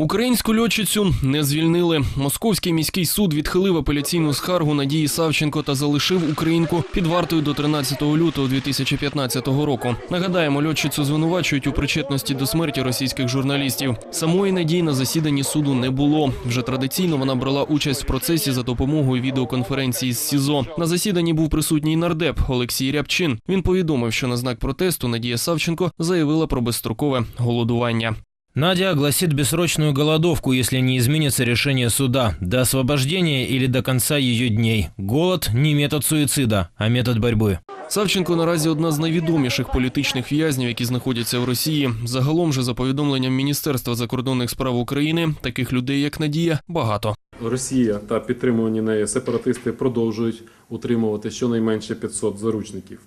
Українську льотчицю не звільнили. Московський міський суд відхилив апеляційну скаргу Надії Савченко та залишив українку під вартою до 13 лютого 2015 року. Нагадаємо, льотчицю звинувачують у причетності до смерті російських журналістів. Самої надії на засіданні суду не було. Вже традиційно вона брала участь в процесі за допомогою відеоконференції з СІЗО. На засіданні був присутній нардеп Олексій Рябчин. Він повідомив, що на знак протесту Надія Савченко заявила про безстрокове голодування. Надя огласит бессрочную голодовку, если не изменится решение суда, до освобождения или до конца ее дней. Голод – не метод суицида, а метод борьбы. Савченко наразі одна з найвідоміших політичних в'язнів, які знаходяться в Росії. Загалом же, за повідомленням Міністерства закордонних справ України, таких людей, як Надія, багато. Росія та підтримувані нею сепаратисти продовжують утримувати щонайменше 500 заручників.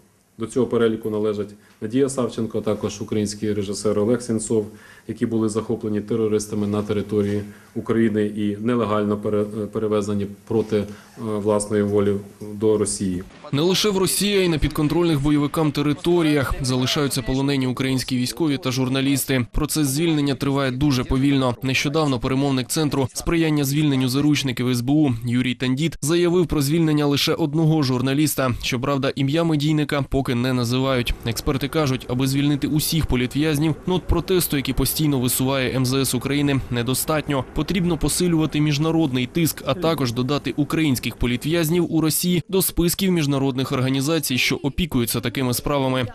До цього переліку належать Надія Савченко, також український режисер Олег Сенцов, які були захоплені терористами на території України і нелегально пере- перевезені проти е, власної волі до Росії. Не лише в Росії, а й на підконтрольних бойовикам територіях залишаються полонені українські військові та журналісти. Процес звільнення триває дуже повільно. Нещодавно перемовник центру сприяння звільненню заручників СБУ Юрій Тандіт заявив про звільнення лише одного журналіста. Щоправда, ім'я медійника поки не називають. Експерти кажуть, аби звільнити усіх політв'язнів, нот протесту, які постійно висуває МЗС України, недостатньо. Потрібно посилювати міжнародний тиск, а також додати українських політв'язнів у Росії до списків міжнародних організацій, що опікуються такими справами.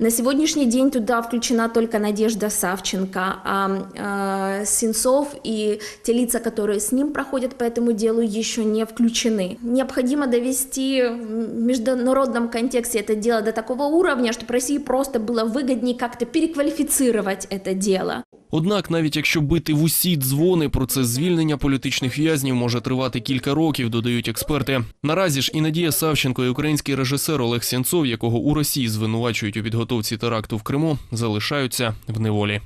На сегодняшний день туда включена только Надежда Савченко, а э, Сенцов и те лица, которые с ним проходят по этому делу, еще не включены. Необходимо довести в международном контексте это дело до такого уровня, чтобы России просто было выгоднее как-то переквалифицировать это дело. Однак, навіть якщо бити в усі дзвони, процес звільнення політичних в'язнів може тривати кілька років, додають експерти. Наразі ж і Надія Савченко, і український режисер Олег Сенцов, якого у Росії звинувачують у підготовці теракту в Криму, залишаються в неволі.